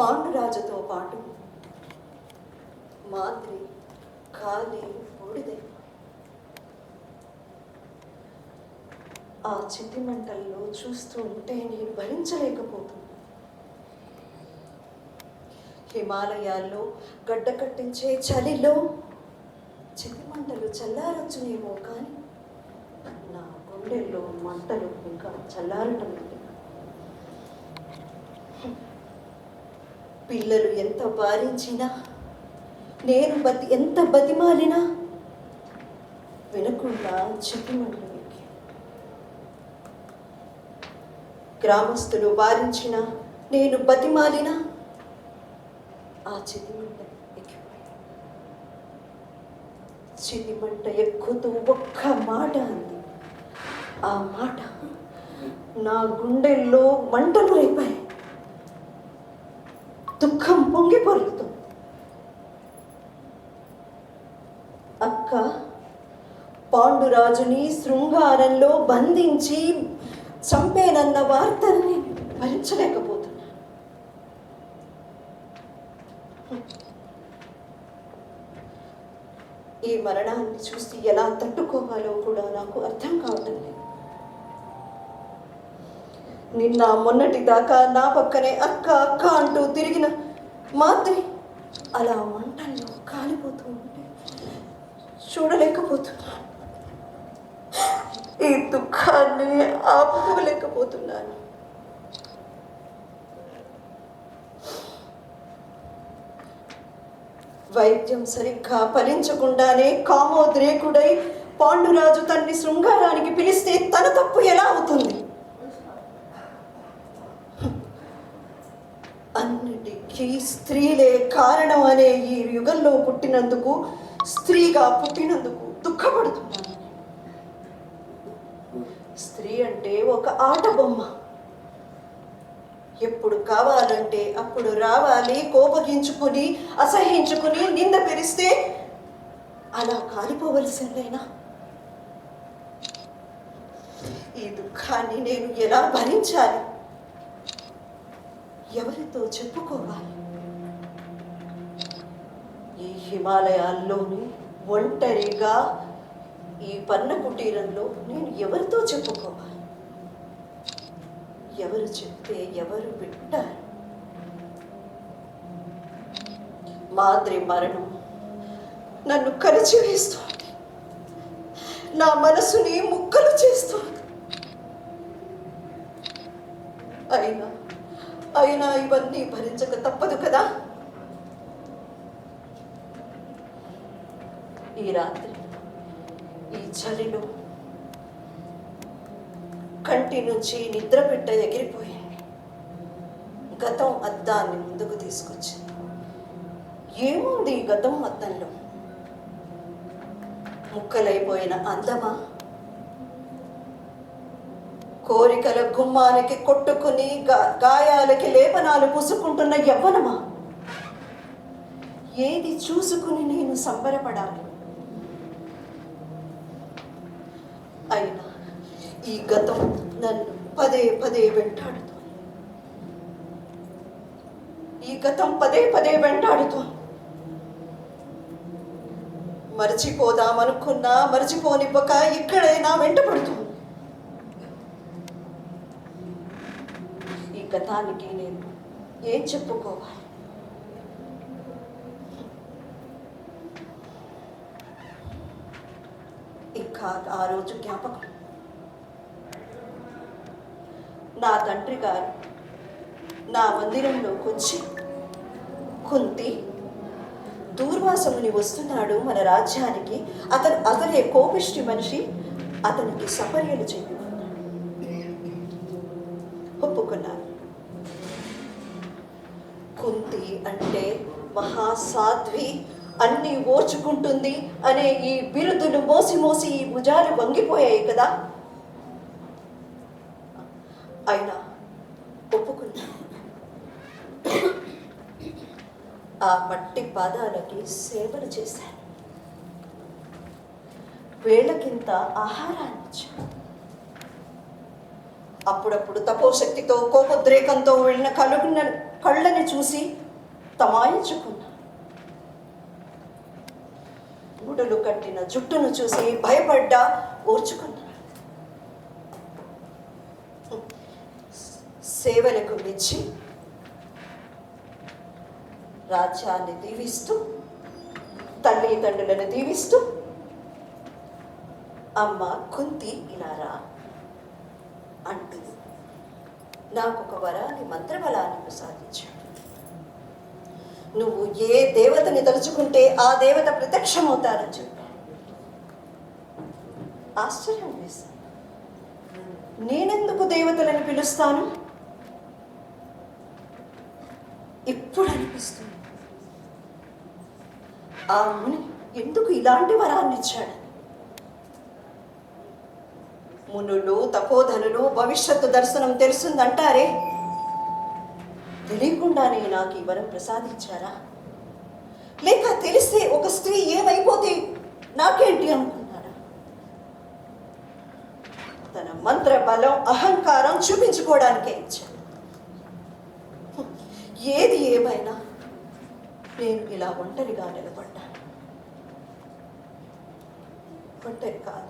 పాండురాజుతో పాటు మాద్రి కాలి బూడిదే ఆ చితి మంటల్లో చూస్తూ ఉంటే నేను భరించలేకపోతున్నా. హిమాలయాల్లో గడ్డ కట్టించే చలిలో చితిమంటలు చల్లారొచ్చునేమో కానీ నా గుండెల్లో మంటలు ఇంకా చల్లారటం లేదు పిల్లలు ఎంత వారించినా నేను బతి ఎంత బతిమాలినా వినకుండా చితి ఎక్కి గ్రామస్తులు వారించిన నేను బతిమాలిన ఆ చెదిమంట చెదిమంట ఎక్కుతూ ఒక్క మాట అంది. ఆ మాట నా గుండెల్లో మంటలు రేపాయి. దుఃఖం పొంగి అక్క పాండురాజుని శృంగారంలో బంధించి చంపేనన్న వార్తను నేను భరించలేకపోతున్నా. ఈ మరణాన్ని చూసి ఎలా తట్టుకోవాలో కూడా నాకు అర్థం కావటం లేదు. నిన్న మొన్నటి దాకా నా పక్కనే అక్క అక్క అంటూ తిరిగిన మాత్రి అలా మంటల్లో కాలిపోతూ ఉంటే చూడలేకపోతున్నాను ఈ దుఃఖాన్ని ఆపుకోలేకపోతున్నాను. వైద్యం సరిగ్గా ఫలించకుండానే కామోద్రేకుడై పాండురాజు తన్ని శృంగారానికి పిలిస్తే తన తప్పు ఎలా అవుతుంది? అన్నిటికీ స్త్రీలే కారణం అనే ఈ యుగంలో పుట్టినందుకు స్త్రీగా పుట్టినందుకు దుఃఖపడుతున్నాను స్త్రీ అంటే ఒక ఆట బొమ్మ. ఎప్పుడు కావాలంటే అప్పుడు రావాలి కోపగించుకుని అసహించుకుని నింద పెరిస్తే అలా కాలిపోవలసిందేనా? ఈ దుఃఖాన్ని నేను ఎలా భరించాలి? ఎవరితో చెప్పుకోవాలి? ఈ హిమాలయాల్లోని ఒంటరిగా ఈ పన్న కుటీరంలో నేను ఎవరితో చెప్పుకోవాలి? ఎవరు చెప్తే ఎవరు వింటారు? మాద్రి మరణం నన్ను కలిచివేస్తోంది నా మనసుని ముక్కలు చేస్తోంది. అయినా అయినా ఇవన్నీ భరించక తప్పదు కదా? ఈ రాత్రి ఈ చలిలో కంటి నుంచి నిద్ర పెట్ట ఎగిరిపోయింది గతం అద్దాన్ని ముందుకు తీసుకొచ్చింది. ఏముంది ఈ గతం అద్దంలో? ముక్కలైపోయిన అందమా? కోరికల గుమ్మానికి కొట్టుకుని గాయాలకి లేపనాలు పూసుకుంటున్న యవ్వనమా? ఏది చూసుకుని నేను సంబరపడాలి? అయినా ఈ గతం నన్ను పదే పదే వెంటాడుతోంది. ఈ గతం పదే పదే వెంటాడుతోంది. మరచిపోదామనుకున్నా మరచిపోనివ్వక ఇక్కడైనా వెంటపడుతుంది పడుతుంది. గతానికి నేను ఏం చెప్పుకోవాలి? ఇంకా ఆ రోజు జ్ఞాపకం? నా తండ్రి గారు నా మందిరంలోకి వచ్చి కుంతి దూర్వాసముని వస్తున్నాడు మన రాజ్యానికి. అతను అతనే కోపిష్టి మనిషి. అతనికి సపర్యలు చేయమన్నాడు మహాసాధ్వి అన్ని ఓర్చుకుంటుంది అనే ఈ బిరుదులు మోసి మోసి ఈ భుజాలు వంగిపోయాయి కదా. అయినా ఒప్పుకున్నా. ఆ మట్టి పాదాలకి సేవలు చేశాను. వేళకింత ఆహారాన్ని ఇచ్చాను. అప్పుడప్పుడు తపోశక్తితో కోపోద్రేకంతో వెళ్ళిన కలుగున కళ్ళని చూసి తమాయించుకున్నా ముడులు కట్టిన జుట్టును చూసి భయపడ్డా ఓర్చుకున్నా సేవలకు మెచ్చి రాజ్యాన్ని దీవిస్తూ తల్లిదండ్రులను దీవిస్తూ అమ్మ కుంతి ఇలారా అంటూ నాకు ఒక వరాన్ని మంత్రబలాన్ని ప్రసాదించాడు నువ్వు ఏ దేవతని తలుచుకుంటే ఆ దేవత ప్రత్యక్షమవుతారని చెప్పాడు. ఆశ్చర్యం వేశాను నేనెందుకు దేవతలను పిలుస్తాను? ఇప్పుడు అనిపిస్తుంది. ఆ ముని ఎందుకు ఇలాంటి వరాన్ని ఇచ్చాడు? మునులు తపోధనులు భవిష్యత్తు దర్శనం తెలుస్తుందంటారే? తెలియకుండానే నాకు ఈ వరం ప్రసాదించారా? లేక తెలిస్తే ఒక స్త్రీ ఏమైపోతే నాకేంటి అనుకున్నాడా తన మంత్ర బలం అహంకారం చూపించుకోవడానికే ఇచ్చాడు ఏది ఏమైనా నేను ఇలా ఒంటరిగా నిలబడ్డాను. ఒంటరి కాదు.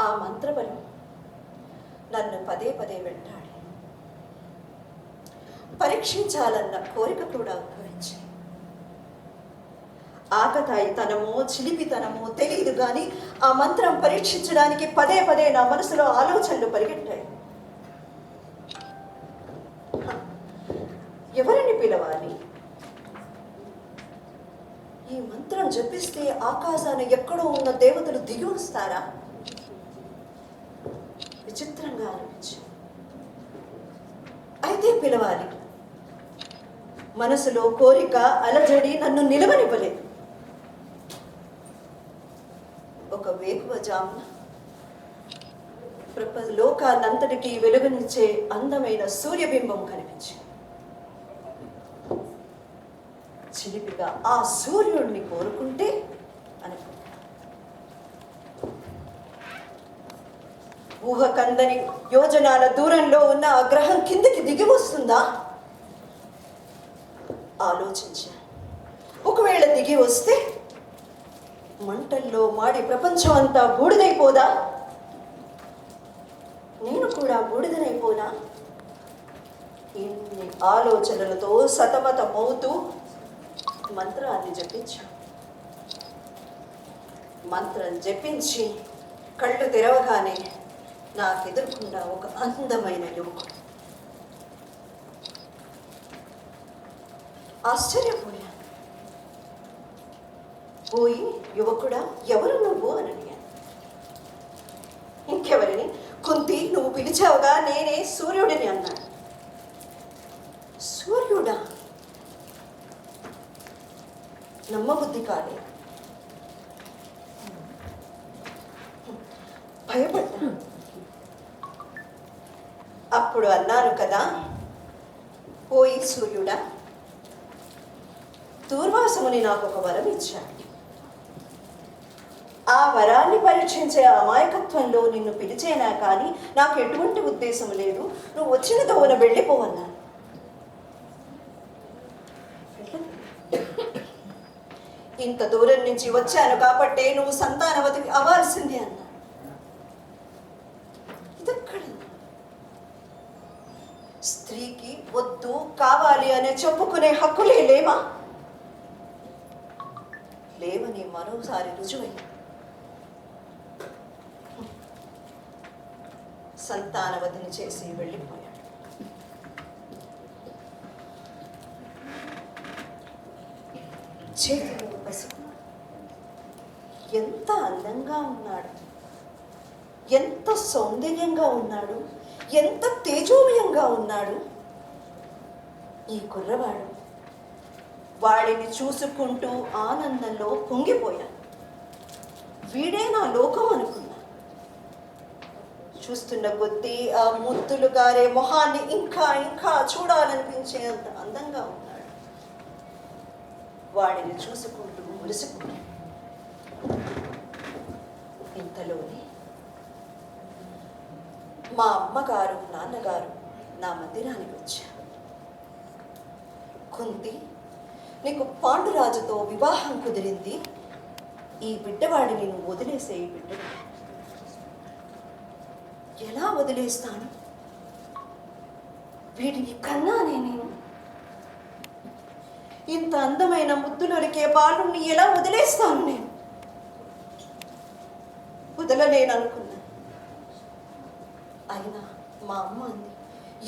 ఆ మంత్రబలం నన్ను పదే పదే వెంటాడి. పరీక్షించాలన్న కోరిక కూడా ఉద్భవించింది ఆకతాయితనమో చిలిపితనమో తెలియదు కానీ ఆ మంత్రం పరీక్షించడానికి పదే పదే నా మనసులో ఆలోచనలు పరిగెట్టాయి. మనసులో కోరిక అలజడి నన్ను నిలవనివ్వలేదు. ఒక వేకువ జామున ప్రపంచ లోకాలంతటికీ వెలుగునిచ్చే అందమైన సూర్యబింబం కనిపించింది. చిలిపిగా ఆ సూర్యుడిని కోరుకుంటే అనుకున్నా ఊహ కందని యోజనాల దూరంలో ఉన్న ఆ గ్రహం కిందకి దిగి వస్తుందా? ఆలోచించాను ఒకవేళ దిగి వస్తే మంటల్లో మాడి ప్రపంచం అంతా బూడిదైపోదా? నేను కూడా బూడిదనైపోనా? ఇన్ని ఆలోచనలతో సతమతమవుతూ మంత్రాన్ని జపించా. మంత్రం జపించి కళ్ళు తెరవగానే నాకెదురుకుండా ఒక అందమైన యువకుడు. ఆశ్చర్యపోయాను పోయి యువకుడా ఎవరు నువ్వు? అని అడిగాను ఇంకెవరిని? కుంతి నువ్వు పిలిచావుగా నేనే సూర్యుడిని అన్నాడు. సూర్యుడా? నమ్మబుద్ధి కాలే. భయపడ్డా? అప్పుడు అన్నారు కదా పోయి సూర్యుడా దూర్వాసముని నాకు ఒక వరం ఇచ్చాడు. ఆ వరాన్ని పరీక్షించే అమాయకత్వంలో నిన్ను పిలిచేనా కానీ నాకు ఎటువంటి ఉద్దేశం లేదు. నువ్వు వచ్చిన తోన వెళ్ళిపోవన్నాను ఇంత దూరం నుంచి వచ్చాను కాబట్టే నువ్వు సంతానవతి అవ్వాల్సింది అన్నా ఇదక్కడ? స్త్రీకి వద్దు కావాలి అనే చెప్పుకునే హక్కులే లేవా? మరోసారి రుజువైంది సంతానవతిని చేసి వెళ్ళిపోయాడు. చేతిలో పసుపు. ఎంత అందంగా ఉన్నాడు. ఎంత సౌందర్యంగా ఉన్నాడు. ఎంత తేజోమయంగా ఉన్నాడు. ఈ కుర్రవాడు వాడిని చూసుకుంటూ ఆనందంలో పొంగిపోయాను వీడే నా లోకం అనుకున్నా. చూస్తున్న కొద్దీ ఆ ముద్దులు గారే మొహాన్ని ఇంకా ఇంకా చూడాలనిపించేంత అందంగా ఉన్నాడు. వాడిని చూసుకుంటూ మురిసిపోయాను. ఇంతలోనే మా అమ్మగారు నాన్నగారు నా మందిరానికి వచ్చారు. కుంతి నీకు పాండురాజుతో వివాహం కుదిరింది. ఈ బిడ్డవాడిని నువ్వు వదిలేసే ఈ బిడ్డ. ఎలా వదిలేస్తాను? వీడిని కన్నానే నేను. ఇంత అందమైన ముద్దులొరికే బాలుణ్ణి ఎలా వదిలేస్తాను నేను? వదలలేననుకున్నాను అయినా మా అమ్మ అంది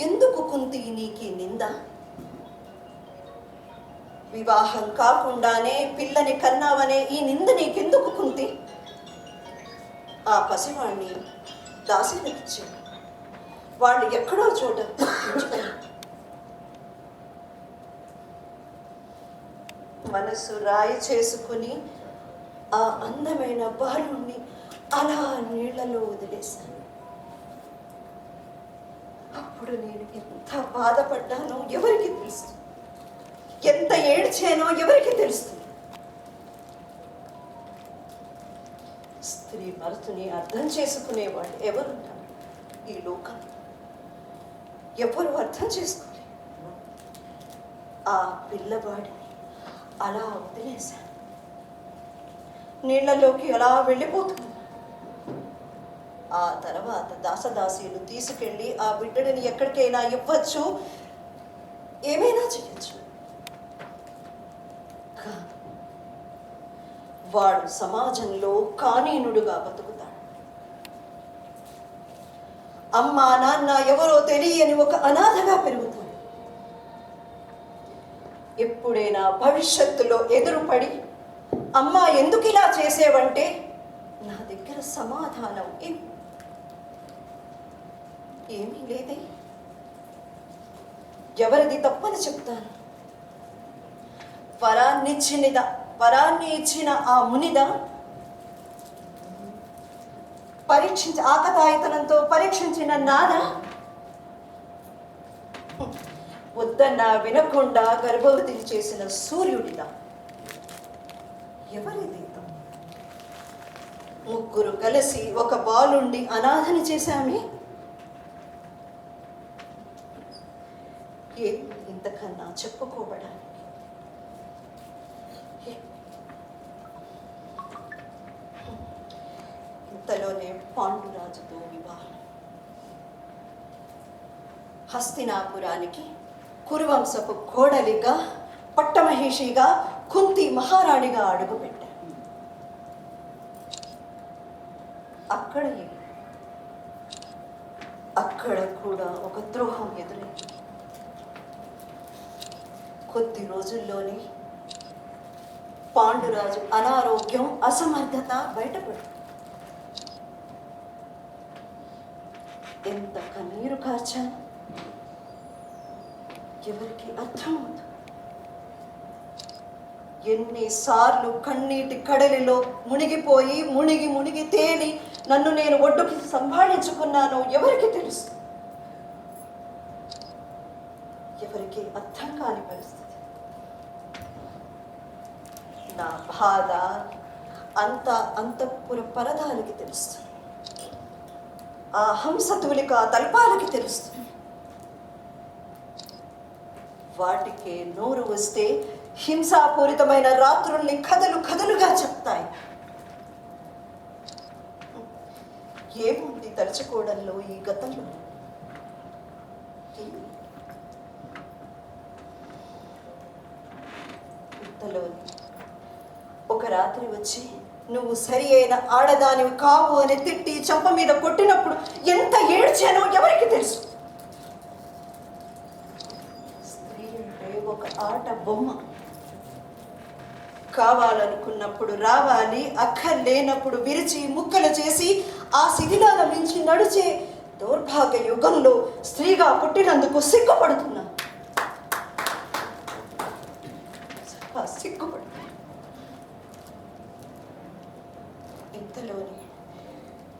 ఎందుకు కుంతి నీకి నిందా? వివాహం కాకుండానే పిల్లని కన్నావనే ఈ నింద నీకెందుకు కుంతి? ఆ పసివాణ్ణి దాసినిచ్చి వాళ్ళు ఎక్కడో చోట మనసు రాయి చేసుకుని ఆ అందమైన బాలుణ్ణి అలా నీళ్ళలో వదిలేశాను. అప్పుడు నేను ఎంత బాధపడ్డానో ఎవరికి తెలుసు? ఎంత ఏడ్చానో ఎవరికి తెలుస్తుంది. స్త్రీ భర్తని అర్థం చేసుకునేవాడు ఎవరున్నారు ఈ లోకం. ఎవరు అర్థం చేసుకోలేరు ఆ పిల్లవాడిని అలా వదిలేశాను. నీళ్ళలోకి అలా వెళ్ళిపోతుంది ఆ తర్వాత దాసదాసీలు తీసుకెళ్ళి ఆ బిడ్డడిని ఎక్కడికైనా ఇవ్వచ్చు. ఏమైనా చేయొచ్చు వాడు సమాజంలో కానీనుడుగా బతుకుతాడు. అమ్మ నాన్న ఎవరో తెలియని ఒక అనాథగా పెరుగుతాడు. ఎప్పుడైనా భవిష్యత్తులో ఎదురుపడి అమ్మ ఎందుకు ఇలా చేసేవంటే నా దగ్గర సమాధానం ఏమీ లేదే. ఎవరిది తప్పని చెప్తాను. వరాన్నిచ్చినద వరాన్ని ఇచ్చిన ఆ మునిద పరీక్షించి ఆకతాయితనంతో పరీక్షించిన నాద వద్దన్న వినకుండా గర్భవతిని చేసిన సూర్యుడిదా. ఎవరిది ముగ్గురు కలిసి ఒక బాలుండి అనాథని చేశామే? ఏ ఇంతకన్నా చెప్పుకోబడాలి ఇంతలోనే పాండురాజుతో వివాహం. హస్తినాపురానికి కురువంశపు కోడలిగా పట్టమహిషిగా కుంతి మహారాణిగా అడుగుపెట్టారు. అక్కడ అక్కడ కూడా ఒక ద్రోహం ఎదురైంది. కొద్ది రోజుల్లోనే పాండురాజు అనారోగ్యం అసమర్థత బయటపడుతుంది ఎంత కన్నీరు కార్చాను? ఎవరికి అర్థం అవుతుంది ఎన్నిసార్లు కన్నీటి కడలిలో మునిగిపోయి మునిగి మునిగి తేలి నన్ను నేను ఒడ్డుకి సంభాళించుకున్నానో ఎవరికి తెలుసు? ఎవరికి అర్థం కాని పరిస్థితి. నా బాధ అంత అంతఃపుర పరదానికి తెలుస్తుంది. ఆ హంసతులిక తల్పాలకి తెలుస్తుంది. వాటికి నోరు వస్తే హింసాపూరితమైన రాత్రుల్ని కథలు కథలుగా చెప్తాయి. ఏముంది తలుచుకోవడంలో ఈ గతంలో? ఒక రాత్రి వచ్చి నువ్వు సరి అయిన ఆడదానివి కావు అని తిట్టి చంప మీద కొట్టినప్పుడు ఎంత ఏడ్చానో ఎవరికి తెలుసు? స్త్రీ అంటే ఒక ఆట బొమ్మ. కావాలనుకున్నప్పుడు రావాలి అక్కర్లేనప్పుడు విరిచి ముక్కలు చేసి ఆ శిథిలాల మించి నడిచే దౌర్భాగ్య యుగంలో స్త్రీగా పుట్టినందుకు సిగ్గుపడుతున్నా. సిగ్గుపడు. సిగ్గుపడుతున్నా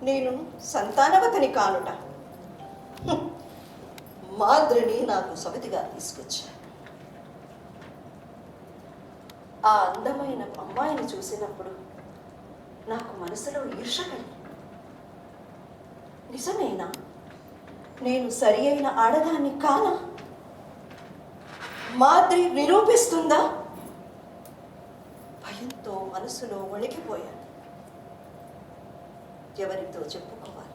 నేను సంతానవతని కానుట. మాద్రిని నాకు సవితిగా తీసుకొచ్చా ఆ అందమైన అమ్మాయిని చూసినప్పుడు నాకు మనసులో ఈర్ష నిజమేనా? నేను సరి అయిన ఆడదాన్ని కానా? మాద్రి నిరూపిస్తుందా? భయంతో మనసులో వణికిపోయాను ఎవరితో చెప్పుకోవాలి?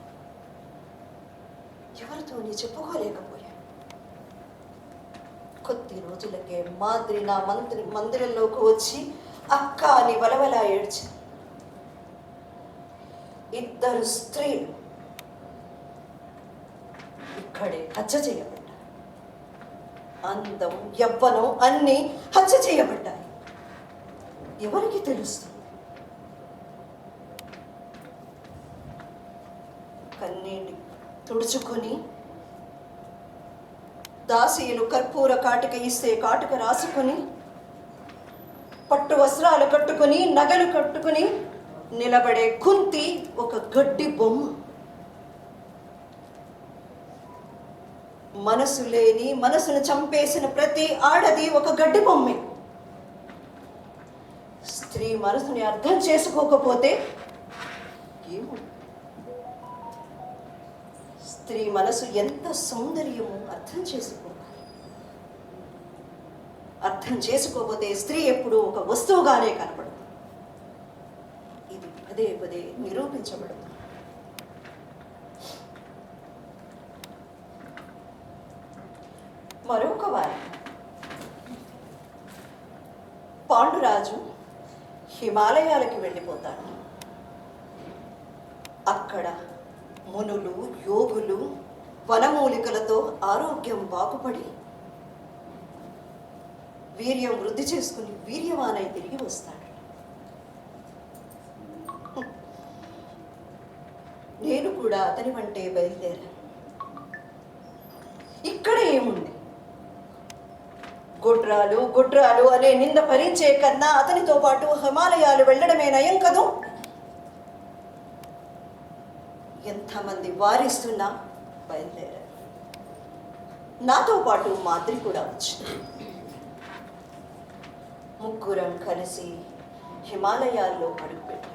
ఎవరితో నీ చెప్పుకోలేకపోయాను? కొద్ది రోజులకే మాదిరి నా మంత్రి మందిరంలోకి వచ్చి అక్క అని వలవలా ఏడ్చి. ఇద్దరు స్త్రీలు ఇక్కడే హత్య చేయబడ్డారు. అందం యవ్వనం అన్నీ హత్య చేయబడ్డాయి. ఎవరికి తెలుస్తుంది కన్నీటి తుడుచుకొని దాసీలు కర్పూర కాటిక ఇస్తే కాటుక రాసుకొని పట్టు వస్త్రాలు కట్టుకొని నగలు కట్టుకొని నిలబడే కుంతి ఒక గడ్డి బొమ్మ. మనసు లేని మనసును చంపేసిన ప్రతి ఆడది ఒక గడ్డి బొమ్మే. స్త్రీ మనసుని అర్థం చేసుకోకపోతే ఏమో స్త్రీ మనసు ఎంత సౌందర్యమో అర్థం చేసుకోవాలి అర్థం చేసుకోకపోతే స్త్రీ ఎప్పుడూ ఒక వస్తువుగానే కనపడదు. ఇది పదే పదే నిరూపించబడదు మరొక వారి. పాండురాజు హిమాలయాలకి వెళ్ళిపోతాడు. అక్కడ మునులు యోగులు వనమూలికలతో ఆరోగ్యం బాగుపడి వీర్యం వృద్ధి చేసుకుని వీర్యవానై తిరిగి వస్తాడు. నేను కూడా అతని వంటే బయలుదేరాను. ఇక్కడ ఏముంది? గుడ్రాలు గుడ్రాలు అనే నింద భరించే కన్నా అతనితో పాటు హిమాలయాలు వెళ్ళడమే నయం కదూ? ఎంతమంది వారిస్తున్నా బయలుదేరారు. నాతో పాటు మాద్రి కూడా వచ్చింది. ముగ్గురం కలిసి హిమాలయాల్లో అడుగుపెట్టాం.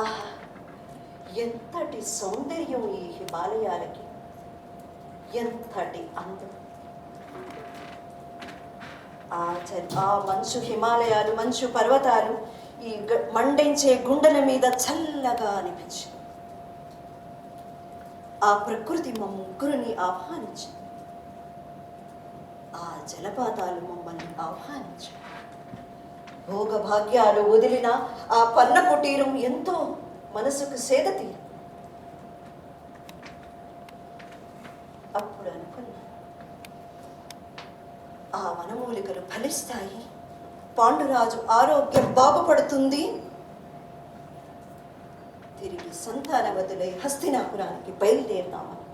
ఆహా ఎంతటి సౌందర్యం ఈ హిమాలయాలకి. ఎంతటి అందం. ఆ ఆ మంచు హిమాలయాలు మంచు పర్వతాలు ఈ మండించే గుండెల మీద చల్లగా అనిపించింది. ఆ ప్రకృతి మా ముగ్గురిని ఆహ్వానించింది. ఆ జలపాతాలు మమ్మల్ని ఆహ్వానించాయి. భోగభాగ్యాలు వదిలిన ఆ పన్న కుటీరం ఎంతో మనసుకు సేద తీరు అప్పుడు అనుకున్నా ఆ వనమూలికలు ఫలిస్తాయి. పాండురాజు ఆరోగ్యం బాగుపడుతుంది. తిరిగి సంతానవతులై హస్తినాపురానికి బయలుదేరుతామని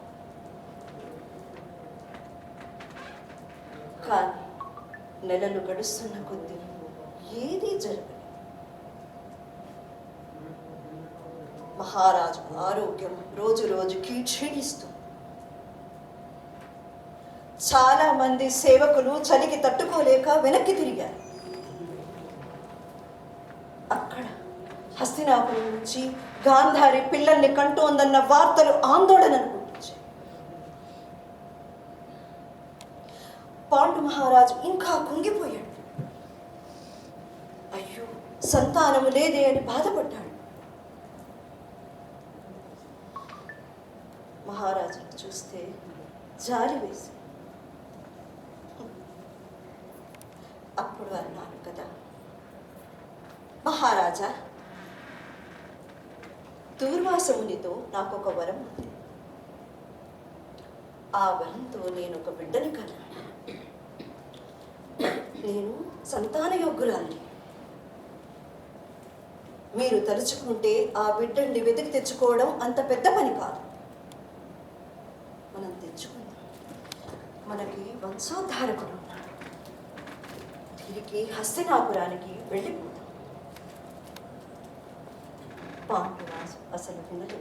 కానీ నెలలు గడుస్తున్న కొద్దీ ఏదీ జరగలేదు మహారాజు ఆరోగ్యం రోజు రోజుకి క్షీణిస్తూ. చాలా మంది సేవకులు చలికి తట్టుకోలేక వెనక్కి తిరిగారు. అక్కడ హస్తినాపురం నుంచి గాంధారి పిల్లల్ని కంటోందన్న వార్తలు ఆందోళనను పుట్టించాయి పాండు మహారాజు ఇంకా కుంగిపోయాడు. అయ్యో సంతానము లేదే అని బాధపడ్డాడు. మహారాజును చూస్తే జారి వేసి అప్పుడు అన్నాను కదా మహారాజా దూర్వాసమునితో నాకు ఒక వరం ఉంది. ఆ వరంతో నేను ఒక బిడ్డని కన్నాను. నేను సంతాన యోగ్యురాల్ని మీరు తలుచుకుంటే ఆ బిడ్డని వెతికి తెచ్చుకోవడం అంత పెద్ద పని కాదు. మనం తెచ్చుకుందాం. మనకి వంశోద్ధారకుడు ఉన్నాడు తిరిగి హస్తినాపురానికి వెళ్ళిపోతాం పాండురాజు అసలు వినదు.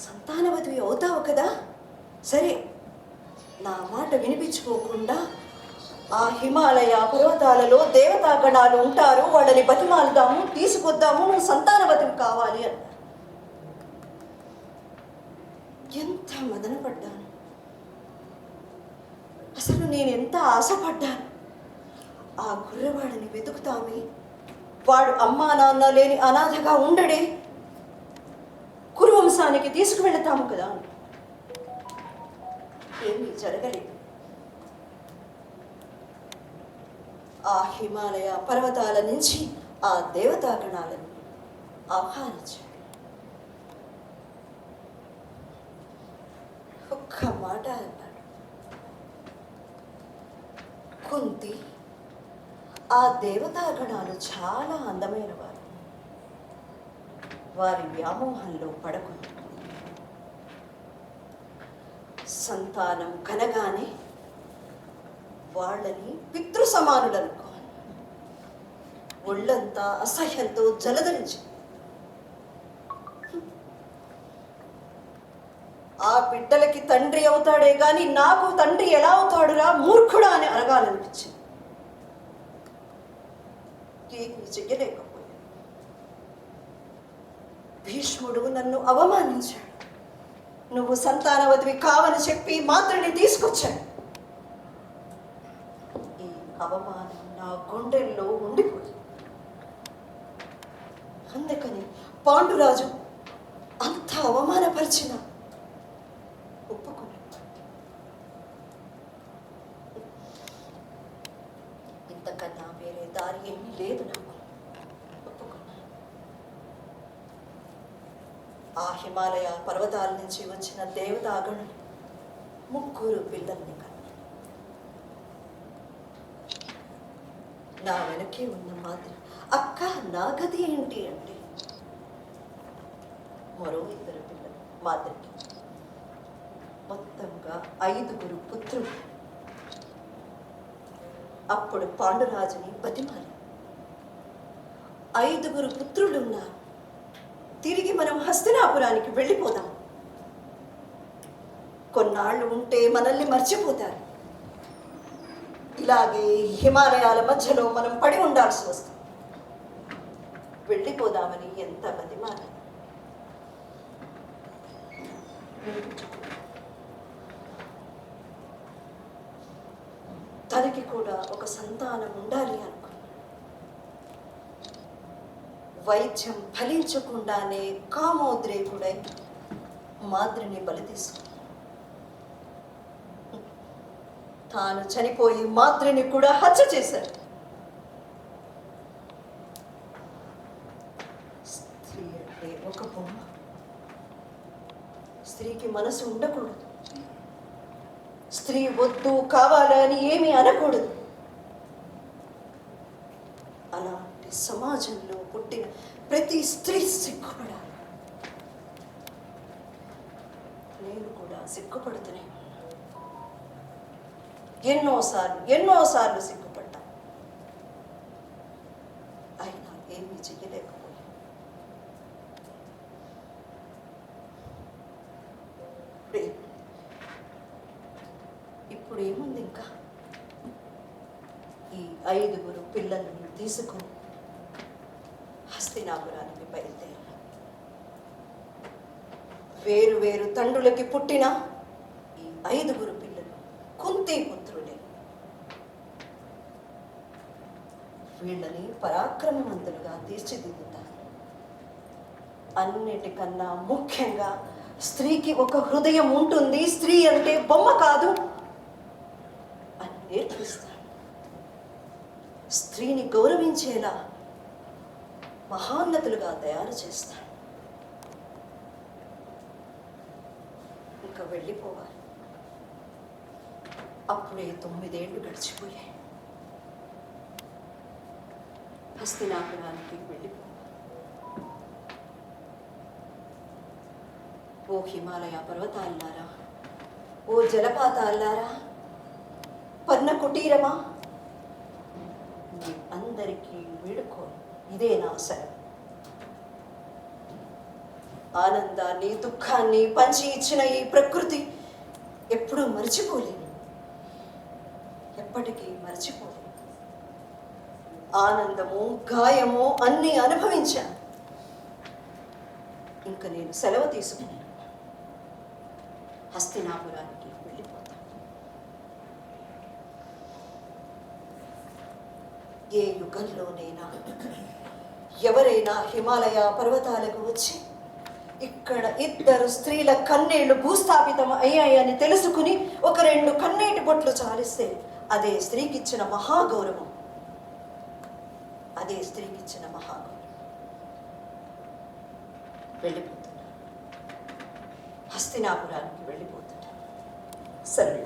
సంతానవతివి అవుతావు కదా? సరే నా మాట వినిపించుకోకుండా ఆ హిమాలయ పర్వతాలలో దేవతాగణాలు ఉంటారు వాళ్ళని బతిమాలుదాము తీసుకొద్దాము నువ్వు సంతానవతివి కావాలి అని. ఎంత మదనపడ్డాను. అసలు నేను ఎంత ఆశపడ్డాను. ఆ గుర్రవాడిని వెతుకుతామే. వాడు అమ్మా నాన్న లేని అనాథగా ఉండడే. కురువంశానికి తీసుకువెళతాము కదా అని. ఏమీ జరగలేదు. ఆ హిమాలయ పర్వతాల నుంచి ఆ దేవతాగణాలను ఆహ్వానించాడు ఒక్క మాట అన్నాడు. కుంతి ఆ దేవతాగణాలు చాలా అందమైన వారు వారి వ్యామోహంలో పడకుండా. సంతానం కనగానే వాళ్ళని పితృ సమానులనుకో ఒళ్ళంతా అసహ్యంతో జలధరించి. ఆ బిడ్డలకి తండ్రి అవుతాడే కానీ నాకు తండ్రి ఎలా అవుతాడురా మూర్ఖుడా అని అడగాలనిపించింది ఏమీ భీష్ముడు నన్ను అవమానించాడు. నువ్వు సంతానవతివి కావని చెప్పి మాత్రని తీసుకొచ్చాడు ఈ అవమానం నా గుండెల్లో ఉండిపోయింది. అందుకని పాండురాజు అంత అవమానపరిచిన ఒప్పుకున్నాడు ఇంతకన్నా వేరే దారి ఏమీ లేదు నాకు ఒప్పుకున్నాను ఆ హిమాలయ పర్వతాల నుంచి వచ్చిన దేవతాగణం ముగ్గురు పిల్లల్ని కన్నారు నా వెనకే ఉన్న మాదిరి అక్క నా గది ఏంటి అంటే మరో ఇద్దరు పిల్లలు మాదిరికి. మొత్తంగా ఐదుగురు పుత్రులు. అప్పుడు పాండురాజుని బతిమాలి. ఐదుగురు పుత్రులున్నారు. తిరిగి మనం హస్తినాపురానికి వెళ్ళిపోదాం. కొన్నాళ్ళు ఉంటే మనల్ని మర్చిపోతారు. ఇలాగే హిమాలయాల మధ్యలో మనం పడి ఉండాల్సి వస్తుంది. వెళ్ళిపోదామని ఎంత బతిమాల తనకి కూడా ఒక సంతానం ఉండాలి అని. వైద్యం ఫలించకుండానే కామోద్రేకుడై మాద్రిని బలి తీసుకున్నాడు తాను చనిపోయి మాద్రిని కూడా హత్య చేశాడు స్త్రీ అంటే ఒక బొమ్మ. స్త్రీకి మనసు ఉండకూడదు. స్త్రీ వద్దు కావాలని ఏమీ అనకూడదు అలాంటి సమాజంలో పుట్టిన ప్రతి స్త్రీ సిగ్గుపడాలి నేను కూడా సిగ్గుపడుతూనే ఉన్నా. ఎన్నోసార్లు ఎన్నోసార్లు సిగ్గుపడ్డా అయినా ఏమీ చెయ్యలేకపోయా ఇప్పుడే ఇప్పుడు ఏముంది ఇంకా ఈ ఐదుగురు పిల్లలను తీసుకొని హస్తినాపురానికి బయలుదేరా వేరు వేరు తండ్రులకి పుట్టిన ఈ ఐదుగురు పిల్లలు కుంతి పుత్రులే. వీళ్ళని పరాక్రమవంతులుగా తీర్చిదిద్దుతారు. అన్నిటికన్నా ముఖ్యంగా స్త్రీకి ఒక హృదయం ఉంటుంది స్త్రీ అంటే బొమ్మ కాదు అని నేర్పిస్తాడు స్త్రీని గౌరవించేలా మహాన్నతులుగా తయారు చేస్తాడు ఇంకా వెళ్ళిపోవాలి. అప్పుడే తొమ్మిదేళ్ళు గడిచిపోయాయి. హస్తినాపురానికి వెళ్ళిపోవాలి ఓ హిమాలయ పర్వతాల్లారా ఓ జలపాతాల్లారా పన్న కుటీరమా? మీ అందరికీ వీడుకో ఇదే నా సెలవు ఆనందాన్ని దుఃఖాన్ని పంచి ఇచ్చిన ఈ ప్రకృతి ఎప్పుడూ మర్చిపోలేను ఎప్పటికీ మర్చిపోలేను ఆనందము గాయము అన్నీ అనుభవించాను ఇంకా నేను సెలవు తీసుకున్నాను హస్తినాపురానికి వెళ్ళిపోతాను ఏ యుగంలోనైనా ఎవరైనా హిమాలయ పర్వతాలకు వచ్చి ఇక్కడ ఇద్దరు స్త్రీల కన్నీళ్ళు భూస్థాపితం అయ్యాయని తెలుసుకుని ఒక రెండు కన్నీటి బొట్లు చాలిస్తే అదే స్త్రీకి ఇచ్చిన మహాగౌరవం. అదే స్త్రీకి ఇచ్చిన మహాగౌరవం. వెళ్ళిపోతున్నా హస్తినాపురానికి వెళ్ళిపోతున్నా సరే.